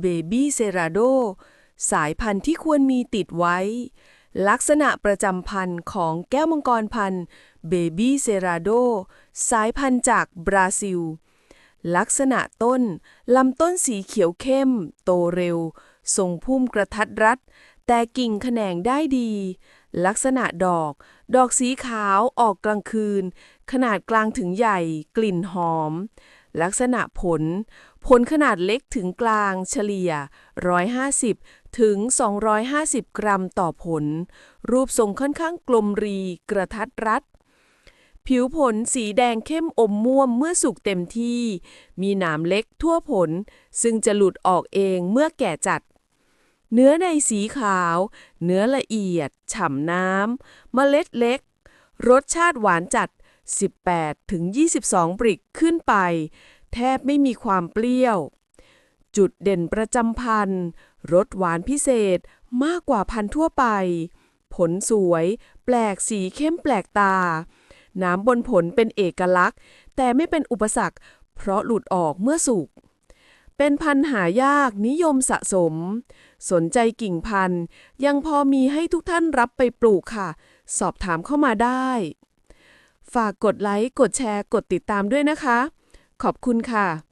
เบบี้เซราโดสายพันธุ์ที่ควรมีติดไว้ ลักษณะประจำพันธุ์ของแก้วมังกรพันธุ์เบบี้เซราโดสายพันธุ์จากบราซิล ลักษณะต้น ลำต้นสีเขียวเข้ม โตเร็ว ทรงพุ่มกระทัดรัด แต่กิ่งแขนงได้ดี ลักษณะดอก ดอกสีขาวออกกลางคืน ขนาดกลางถึงใหญ่ กลิ่นหอม ลักษณะผล ผลขนาดเล็กถึงกลางเฉลี่ย 150 ถึง 250 กรัมต่อผล รูปทรงค่อนข้างกลมรีกระทัดรัด ผิวผลสีแดงเข้มอมม่วมเมื่อสุกเต็มที่ มีหนามเล็กทั่วผล ซึ่งจะหลุดออกเองเมื่อแก่จัดเนื้อในสีขาว เนื้อละเอียด ฉ่ำน้ำ เมล็ดเล็ก รสชาติหวานจัด 18ถึง22 ปริกขึ้นไป แทบไม่มีความเปรี้ยว จุดเด่นประจำพันธุ์รสหวานพิเศษมากกว่าพันธุ์ทั่วไป ผลสวย แปลกสีเข้มแปลกตา น้ำบนผลเป็นเอกลักษณ์ แต่ไม่เป็นอุปสรรค เพราะหลุดออกเมื่อสุกเป็นพันธุ์หายากนิยมสะสม สนใจกิ่งพันธุ์ ยังพอมีให้ทุกท่านรับไปปลูกค่ะ สอบถามเข้ามาได้ ฝากกดไลค์ กดแชร์ กดติดตามด้วยนะคะ ขอบคุณค่ะ